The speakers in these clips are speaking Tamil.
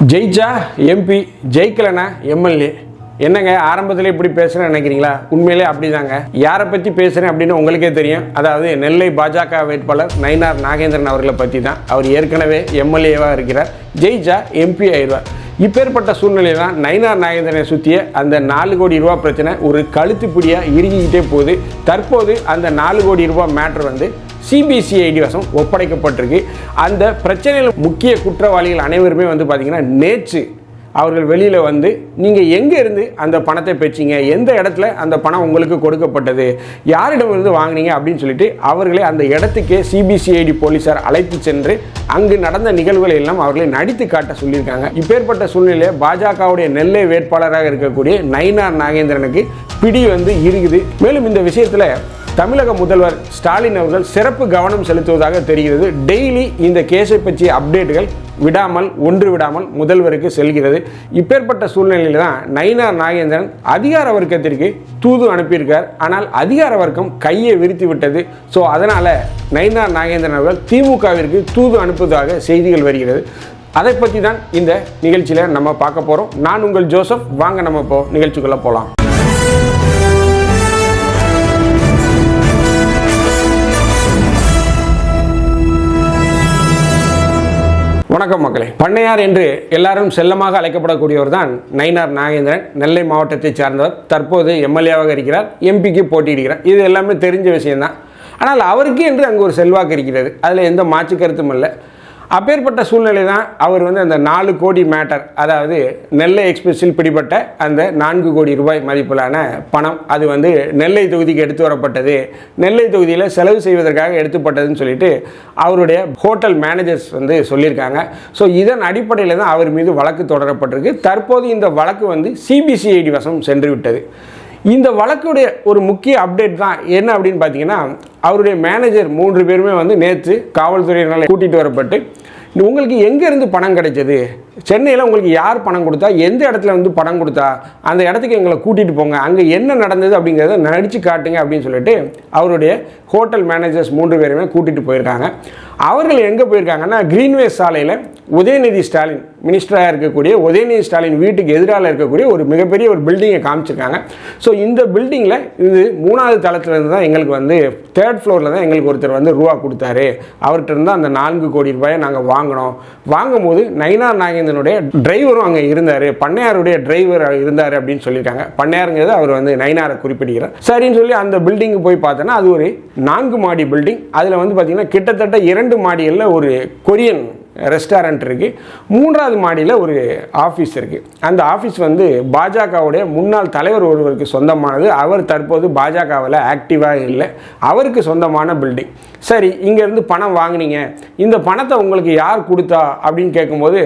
ஜெயிச்சா எம்பி ஜெயிக்கலனா எம்எல்ஏ என்னங்க ஆரம்பத்தில் இப்படி பேசுகிறேன்னு நினைக்கிறீங்களா? உண்மையிலே அப்படிதாங்க. யாரை பற்றி பேசுகிறேன் அப்படின்னு உங்களுக்கே தெரியும். அதாவது நெல்லை பாஜக வேட்பாளர் நயினார் நாகேந்திரன் அவர்களை பற்றி தான். அவர் ஏற்கனவே எம்எல்ஏவாக இருக்கிறார். ஜெயிச்சா எம்பி ஆயிடுவார். இப்பேற்பட்ட சூழ்நிலையில் தான் நயினார் நாகேந்திரனை சுற்றிய அந்த நாலு கோடி ரூபா பிரச்சனை ஒரு கழுத்துப்பிடியாக இறுகிக்கிட்டே போகுது. தற்போது அந்த நாலு கோடி ரூபா மேட்ரு வந்து சிபிசிஐடி வசம் ஒப்படைக்கப்பட்டிருக்கு. அந்த பிரச்சனையில் முக்கிய குற்றவாளிகள் அனைவருமே வந்து பார்த்திங்கன்னா நேற்று அவர்கள் வெளியில் வந்து நீங்கள் எங்கே இருந்து அந்த பணத்தை பெற்றீங்க? எந்த இடத்துல அந்த பணம் உங்களுக்கு கொடுக்கப்பட்டது? யாரிடமிருந்து வாங்குனீங்க? அப்படின்னு சொல்லிட்டு அவர்களை அந்த இடத்துக்கே சிபிசிஐடி போலீஸார் அழைத்து சென்று அங்கு நடந்த நிகழ்வுகளை எல்லாம் அவர்களை நடித்து காட்ட சொல்லியிருக்காங்க. இப்பேற்பட்ட சூழ்நிலையில் பாஜகவுடைய நெல்லை வேட்பாளராக இருக்கக்கூடிய நயினார் நாகேந்திரனுக்கு பிடி வந்து இருக்குது மேலும் இந்த விஷயத்தில் தமிழக முதல்வர் ஸ்டாலின் அவர்கள் சிறப்பு கவனம் செலுத்துவதாக தெரிகிறது. டெய்லி இந்த கேஸை பற்றிய அப்டேட்டுகள் விடாமல் ஒன்று விடாமல் முதல்வருக்கு செல்கிறது. இப்பேற்பட்ட சூழ்நிலையில் தான் நயினார் நாகேந்திரன் அதிகார வர்க்கத்திற்கு தூது அனுப்பியிருக்கார். ஆனால் அதிகார வர்க்கம் கையை விரித்து விட்டது. ஸோ அதனால் நயினார் நாகேந்திரன் அவர்கள் திமுகவிற்கு தூது அனுப்புவதாக செய்திகள் வருகிறது. அதை பற்றி தான் இந்த நிகழ்ச்சியில் நம்ம பார்க்க போகிறோம் நான் உங்கள் ஜோசப். வாங்க நம்ம இப்போ நிகழ்ச்சிக்குள்ளே போகலாம் வணக்கம் மக்களே. பண்ணையார் என்று எல்லாரும் செல்லமாக அழைக்கப்படக்கூடியவர் தான் நயினார் நாகேந்திரன். நெல்லை மாவட்டத்தைச் சார்ந்தவர். தற்போது எம்எல்ஏவாக இருக்கிறார். எம்பிக்கு போட்டியிடுகிறார். இது எல்லாமே தெரிஞ்ச விஷயம்தான். ஆனால் அவருக்கு என்று அங்கு ஒரு செல்வாக்கு இருக்கிறது. அதில் எந்த மாற்று கருத்தும் இல்லை. அப்பேற்பட்ட சூழ்நிலை தான் அவர் வந்து அந்த நாலு கோடி மேட்டர் அதாவது நெல்லை எக்ஸ்பிரஸில் பிடிபட்ட அந்த நான்கு கோடி ரூபாய் மதிப்பிலான பணம் அது வந்து நெல்லை தொகுதிக்கு எடுத்து வரப்பட்டது. நெல்லை தொகுதியில் செலவு செய்வதற்காக எடுத்துப்பட்டதுன்னு சொல்லிட்டு அவருடைய ஹோட்டல் மேனேஜர்ஸ் வந்து சொல்லியிருக்காங்க. ஸோ இதன் அடிப்படையில் தான் அவர் மீது வழக்கு தொடரப்பட்டிருக்கு. தற்போது இந்த வழக்கு வந்து சிபிசிஐடி வசம் சென்று விட்டது இந்த வழக்குடைய ஒரு முக்கிய அப்டேட் தான் என்ன அப்படின்னு பார்த்தீங்கன்னா அவருடைய மேனேஜர் மூன்று பேருமே வந்து நேற்று காவல்துறையினால் கூட்டிகிட்டு வரப்பட்டு உங்களுக்கு எங்கேருந்து பணம் கிடைச்சது? சென்னையில் உங்களுக்கு யார் பணம் கொடுத்தா எந்த இடத்துல வந்து பணம் கொடுத்தா அந்த இடத்துக்கு எங்களை கூட்டிகிட்டு போங்க அங்கே என்ன நடந்தது அப்படிங்கிறத நடித்து காட்டுங்க அப்படின்னு சொல்லிட்டு அவருடைய ஹோட்டல் மேனேஜர்ஸ் மூன்று பேருமே கூட்டிகிட்டு போயிருக்காங்க. அவர்கள் எங்கே போயிருக்காங்கன்னா கிரீன்வே சாலையில் உதயநிதி ஸ்டாலின் மினிஸ்டராக இருக்கக்கூடிய உதயநிதி ஸ்டாலின் வீட்டுக்கு எதிரால் இருக்கக்கூடிய ஒரு மிகப்பெரிய ஒரு பில்டிங்கை காமிச்சிருக்காங்க. ஸோ இந்த பில்டிங்கில் இது மூணாவது தளத்துலேருந்து தான் எங்களுக்கு வந்து தேர்ட் ஃப்ளோரில் தான் எங்களுக்கு ஒருத்தர் வந்து ரூபா கொடுத்தாரு. அவர்கிட்ட இருந்து அந்த நான்கு கோடி ரூபாயை நாங்கள் வாங்கினோம். வாங்கும்போது நயினார் நாகேந்திரனுடைய டிரைவரும் அங்கே இருந்தார். பண்ணையாருடைய டிரைவர் இருந்தார் அப்படின்னு சொல்லியிருக்காங்க. பண்ணையாருங்கிறது அவர் வந்து நைனாரை குறிப்பிடுகிறார். சரின்னு சொல்லி அந்த பில்டிங்கு போய் பார்த்தோன்னா அது ஒரு நான்கு மாடி பில்டிங் அதில் வந்து பார்த்திங்கன்னா கிட்டத்தட்ட இரண்டு மாடிகளில் ஒரு கொரியன் ரெஸ்டாரண்ட் இருக்குது மூன்றாவது மாடியில் ஒரு ஆஃபீஸ் இருக்குது அந்த ஆஃபீஸ் வந்து பாஜகவுடைய முன்னாள் தலைவர் ஒருவருக்கு சொந்தமானது. அவர் தற்போது பாஜகவில் ஆக்டிவாக இல்லை. அவருக்கு சொந்தமான பில்டிங் சரி இங்கேருந்து பணம் வாங்குனீங்க. இந்த பணத்தை உங்களுக்கு யார் கொடுத்தா? அப்படின்னு கேட்கும்போது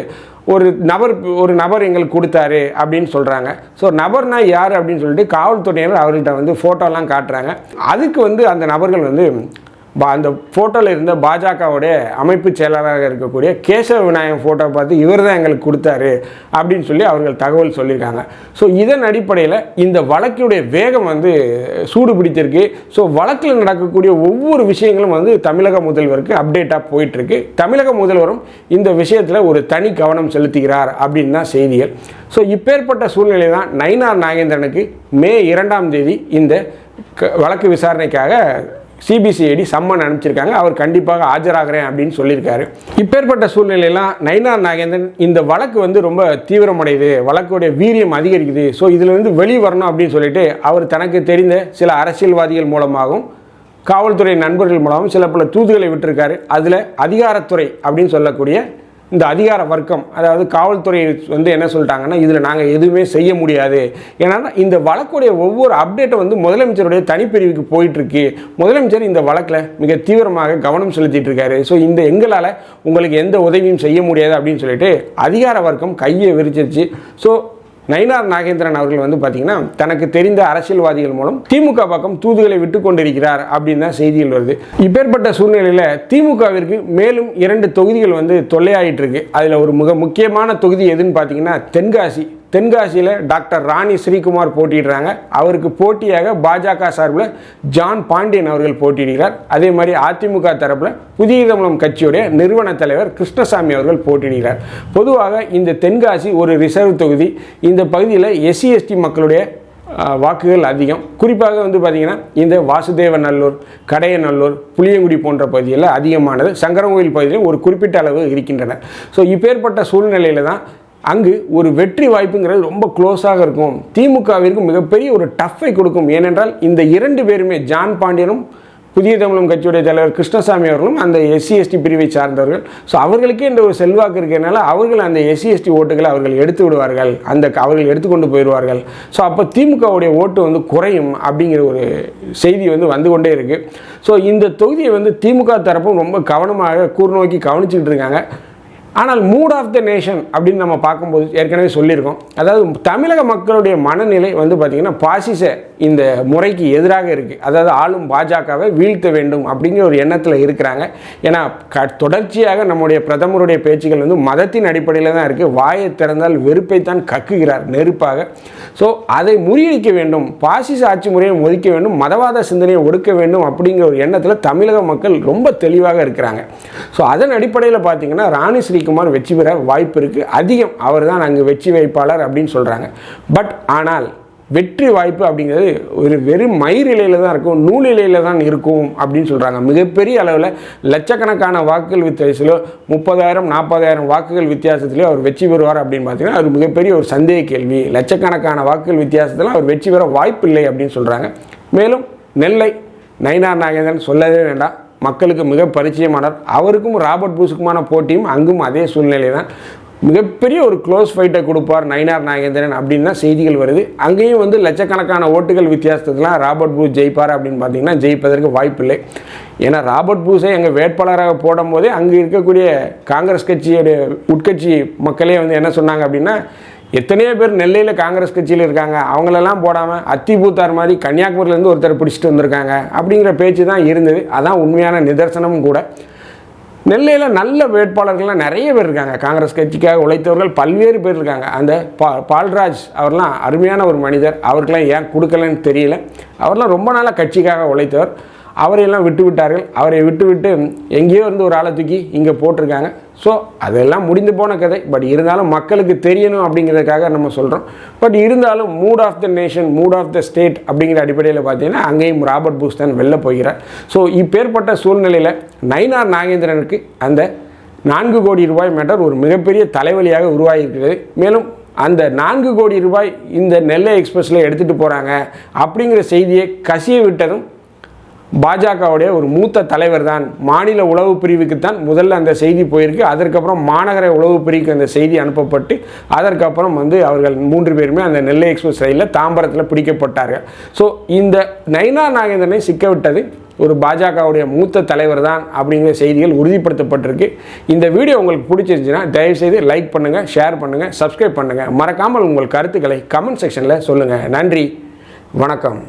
ஒரு நபர் ஒரு நபர் எங்களுக்கு கொடுத்தாரு அப்படின்னு சொல்கிறாங்க ஸோ நபர்னா யார் அப்படின்னு சொல்லிட்டு காவல்துறையினர் அவர்கிட்ட வந்து ஃபோட்டோலாம் காட்டுறாங்க. அதுக்கு வந்து அந்த நபர்கள் வந்து அந்த ஃபோட்டோவில் இருந்த பாஜகவுடைய அமைப்பு செயலாளராக இருக்கக்கூடிய கேசவ விநாயகம் ஃபோட்டோ பார்த்து இவர் தான் எங்களுக்கு கொடுத்தாரு அப்படின்னு சொல்லி அவர்கள் தகவல் சொல்லியிருக்காங்க. ஸோ இதன் அடிப்படையில் இந்த வழக்குடைய வேகம் வந்து சூடு பிடித்திருக்கு. ஸோ வழக்கில் நடக்கக்கூடிய ஒவ்வொரு விஷயங்களும் வந்து தமிழக முதல்வருக்கு அப்டேட்டாக போயிட்டுருக்கு. தமிழக முதல்வரும் இந்த விஷயத்தில் ஒரு தனி கவனம் செலுத்துகிறார் அப்படின்னு தான் செய்திகள். ஸோ இப்பேற்பட்ட சூழ்நிலை தான் நயினார் நாகேந்திரனுக்கு மே இரண்டாம் தேதி இந்த க- வழக்கு விசாரணைக்காக சிபிசிஐடி சம்மன் அனுப்பிச்சிருக்காங்க. அவர் கண்டிப்பாக ஆஜராகிறேன் அப்படின்னு சொல்லியிருக்காரு. இப்பேற்பட்ட சூழ்நிலையெல்லாம் நயினார் நாகேந்திரன் இந்த வழக்கு வந்து ரொம்ப தீவிரமடையுது. வழக்குடைய வீரியம் அதிகரிக்குது. ஸோ இதிலிருந்து வெளியே வரணும் அப்படின்னு சொல்லிட்டு அவர் தனக்கு தெரிந்த சில அரசியல்வாதிகள் மூலமாகவும் காவல்துறை நண்பர்கள் மூலமாகவும் சில பல தூதுகளை விட்டிருக்காரு. அதில் அதிகாரத்துறை அப்படின்னு சொல்லக்கூடிய இந்த அதிகார வர்க்கம் அதாவது காவல்துறை வந்து என்ன சொல்லிட்டாங்கன்னா இதில் நாங்கள் எதுவுமே செய்ய முடியாது. ஏன்னா இந்த வழக்குடைய ஒவ்வொரு அப்டேட்டும் வந்து முதலமைச்சருடைய தனிப்பிரிவுக்கு போயிட்டுருக்கு. முதலமைச்சர் இந்த வழக்கில் மிக தீவிரமாக கவனம் செலுத்திட்டு இருக்காரு ஸோ இந்த எங்களால் உங்களுக்கு எந்த உதவியும் செய்ய முடியாது அப்படின்னு சொல்லிட்டு அதிகார வர்க்கம் கையை விரிச்சிருச்சு. ஸோ நயினார் நாகேந்திரன் அவர்கள் வந்து பார்த்தீங்கன்னா தனக்கு தெரிந்த அரசியல்வாதிகள் மூலம் திமுக பக்கம் தூதுகளை விட்டு கொண்டிருக்கிறார் அப்படின்னு தான் செய்திகள் வருது. இப்பேற்பட்ட சூழ்நிலையில் திமுகவிற்கு மேலும் இரண்டு தொகுதிகள் வந்து தொல்லையாயிட்டு இருக்கு. அதில் ஒரு மிக முக்கியமான தொகுதி எதுன்னு பார்த்தீங்கன்னா தென்காசி தென்காசியில் டாக்டர் ராணி ஸ்ரீகுமார் போட்டிடுறாங்க அவருக்கு போட்டியாக பாஜக சார்பில் ஜான் பாண்டியன் அவர்கள் போட்டியிடுகிறார். அதே மாதிரி அதிமுக தரப்பில் புதிய தமிழம் கட்சியுடைய நிறுவன தலைவர் கிருஷ்ணசாமி அவர்கள் போட்டியிடுகிறார். பொதுவாக இந்த தென்காசி ஒரு ரிசர்வ் தொகுதி. இந்த பகுதியில் எஸ்சி எஸ்டி மக்களுடைய வாக்குகள் அதிகம். குறிப்பாக வந்து பார்த்திங்கன்னா இந்த வாசுதேவநல்லூர் கடையநல்லூர் புளியங்குடி போன்ற பகுதிகளில் அதிகமானது. சங்கரங்கோயில் பகுதியில் ஒரு குறிப்பிட்ட அளவு இருக்கின்றன. ஸோ இப்பேற்பட்ட சூழ்நிலையில் தான் அங்கு ஒரு வெற்றி வாய்ப்புங்கிறது ரொம்ப க்ளோஸாக இருக்கும். திமுகவிற்கு மிகப்பெரிய ஒரு டஃப்பை கொடுக்கும். ஏனென்றால் இந்த இரண்டு பேருமே ஜான் பாண்டியனும் புதிய தமிழம் கட்சியுடைய தலைவர் கிருஷ்ணசாமி அவர்களும் அந்த எஸ்சி எஸ்டி பிரிவை சார்ந்தவர்கள். ஸோ அவர்களுக்கே இந்த ஒரு செல்வாக்கு இருக்கிறதுனால அவர்கள் அந்த எஸ்சி எஸ்டி ஓட்டுகளை அவர்கள் எடுத்து விடுவார்கள். அந்த அவர்கள் எடுத்துக்கொண்டு போயிடுவார்கள். ஸோ அப்போ திமுகவுடைய ஓட்டு வந்து குறையும் அப்படிங்கிற ஒரு செய்தி வந்து வந்து கொண்டே இருக்குது ஸோ இந்த தொகுதியை வந்து திமுக தரப்பும் ரொம்ப கவனமாக கூர்நோக்கி கவனிச்சுக்கிட்டு இருக்காங்க. ஆனால் மூட் ஆஃப் த நேஷன் அப்படின்னு நம்ம பார்க்கும்போது ஏற்கனவே சொல்லியிருக்கோம். அதாவது தமிழக மக்களுடைய மனநிலை வந்து பார்த்திங்கன்னா பாசிச இந்த முறைக்கு எதிராக இருக்குது அதாவது ஆளும் பாஜகவை வீழ்த்த வேண்டும் அப்படிங்கிற ஒரு எண்ணத்தில் இருக்கிறாங்க. ஏன்னா க தொடர்ச்சியாக நம்முடைய பிரதமருடைய பேச்சுகள் வந்து மதத்தின் அடிப்படையில் தான் இருக்குது வாயை திறந்தால் வெறுப்பைத்தான் கக்குகிறார் நெருப்பாக. ஸோ அதை முறியடிக்க வேண்டும் பாசிச ஆட்சி முறையை ஒதுக்க வேண்டும் மதவாத சிந்தனையை ஒடுக்க வேண்டும் அப்படிங்கிற ஒரு எண்ணத்தில் தமிழக மக்கள் ரொம்ப தெளிவாக இருக்கிறாங்க. ஸோ அதன் அடிப்படையில் பார்த்தீங்கன்னா ராணி ஸ்ரீகுமார் வெற்றி பெற வாய்ப்பு இருக்குது அதிகம் அவர் தான் அங்கு வெற்றி வேட்பாளர் அப்படின்னு சொல்கிறாங்க பட் ஆனால் வெற்றி வாய்ப்பு அப்படிங்கிறது ஒரு வெறும் மயிரிலையில் தான் இருக்கும் நூலிலையில் தான் இருக்கும் அப்படின்னு சொல்கிறாங்க மிகப்பெரிய அளவில் லட்சக்கணக்கான வாக்குகள் வித்தியாசத்திலோ முப்பதாயிரம் நாற்பதாயிரம் வாக்குகள் வித்தியாசத்திலோ அவர் வெற்றி பெறுவார் அப்படின்னு பார்த்தீங்கன்னா அது மிகப்பெரிய ஒரு சந்தேக கேள்வி. லட்சக்கணக்கான வாக்குகள் வித்தியாசத்தில் அவர் வெற்றி பெற வாய்ப்பு இல்லை அப்படின்னு சொல்கிறாங்க மேலும் நெல்லை நயினார் நாகேந்திரன் சொல்லவே வேண்டாம். மக்களுக்கு மிக பரிச்சயமானார். அவருக்கும் ராபர்ட் பூஸுக்குமான போட்டியும் அங்கும் அதே சூழ்நிலை தான் மிகப்பெரிய ஒரு க்ளோஸ் ஃபைட்டை கொடுப்பார் நயினார் நாகேந்திரன் அப்படின்னா செய்திகள் வருது. அங்கேயும் வந்து லட்சக்கணக்கான ஓட்டுகள் வித்தியாசத்துக்குலாம் ராபர்ட் பூஸ் ஜெயிப்பார் அப்படின்னு பார்த்தீங்கன்னா ஜெயிப்பதற்கு வாய்ப்பில்லை. ஏன்னா ராபர்ட் பூஸை எங்கள் வேட்பாளராக போடும்போதே அங்கே இருக்கக்கூடிய காங்கிரஸ் கட்சியுடைய உட்கட்சி மக்களே வந்து என்ன சொன்னாங்க அப்படின்னா எத்தனையோ பேர் நெல்லையில் காங்கிரஸ் கட்சியில் இருக்காங்க. அவங்களெல்லாம் போடாமல் அத்திபூத்தார் மாதிரி கன்னியாகுமரியிலேருந்து ஒருத்தர் பிடிச்சிட்டு வந்திருக்காங்க. அப்படிங்கிற பேச்சு தான் இருந்தது. அதான் உண்மையான நிதர்சனமும் கூட. நெல்லையில் நல்ல வேட்பாளர்கள்லாம் நிறைய பேர் இருக்காங்க. காங்கிரஸ் கட்சிக்காக உழைத்தவர்கள் பல்வேறு பேர் இருக்காங்க. அந்த பா பால்ராஜ் அவர்லாம் அருமையான ஒரு மனிதர். அவருக்கெல்லாம் ஏன் கொடுக்கலன்னு தெரியல. அவர்லாம் ரொம்ப நாளாக கட்சிக்காக உழைத்தவர். அவரையெல்லாம் விட்டு விட்டார்கள் அவரை விட்டு விட்டு எங்கேயோ இருந்து ஒரு ஆளை தூக்கி இங்கே போட்டிருக்காங்க. ஸோ அதெல்லாம் முடிந்து போன கதை. பட் இருந்தாலும் மக்களுக்கு தெரியணும் அப்படிங்கிறதுக்காக நம்ம சொல்கிறோம் பட் இருந்தாலும் mood of the nation mood of the state அப்படிங்கிற அடிப்படையில் பார்த்தீங்கன்னா அங்கேயும் ராபர்ட் பூஸ் தான் வெளில போகிறார். ஸோ இப்பேற்பட்ட சூழ்நிலையில் நயினார் நாகேந்திரனுக்கு அந்த நான்கு கோடி ரூபாய் மேட்டர் ஒரு மிகப்பெரிய தலைவலியாக உருவாகியிருக்கிறது. மேலும் அந்த நான்கு கோடி ரூபாய் இந்த நெல்லை எக்ஸ்பிரஸில் எடுத்துகிட்டு போகிறாங்க அப்படிங்கிற செய்தியை கசிய விட்டதும் பாஜகவுடைய ஒரு மூத்த தலைவர் தான் மாநில உளவு பிரிவுக்கு தான் முதல்ல அந்த செய்தி போயிருக்கு. அதற்கப்புறம் மாநகர உளவு பிரிவுக்கு அந்த செய்தி அனுப்பப்பட்டு அதற்கப்புறம் வந்து அவர்கள் மூன்று பேருமே அந்த நெல்லை எக்ஸ்பிரஸ் ரயிலில் தாம்பரத்தில் பிடிக்கப்பட்டார்கள். ஸோ இந்த நைனா நாகேந்திரனை சிக்கவிட்டது ஒரு பாஜகவுடைய மூத்த தலைவர் தான் அப்படிங்கிற செய்திகள் உறுதிப்படுத்தப்பட்டிருக்கு. இந்த வீடியோ உங்களுக்கு பிடிச்சிருந்துச்சுன்னா தயவுசெய்து லைக் பண்ணுங்கள் ஷேர் பண்ணுங்கள் சப்ஸ்கிரைப் பண்ணுங்கள் மறக்காமல் உங்கள் கருத்துக்களை கமெண்ட் செக்ஷனில் சொல்லுங்கள் நன்றி வணக்கம்.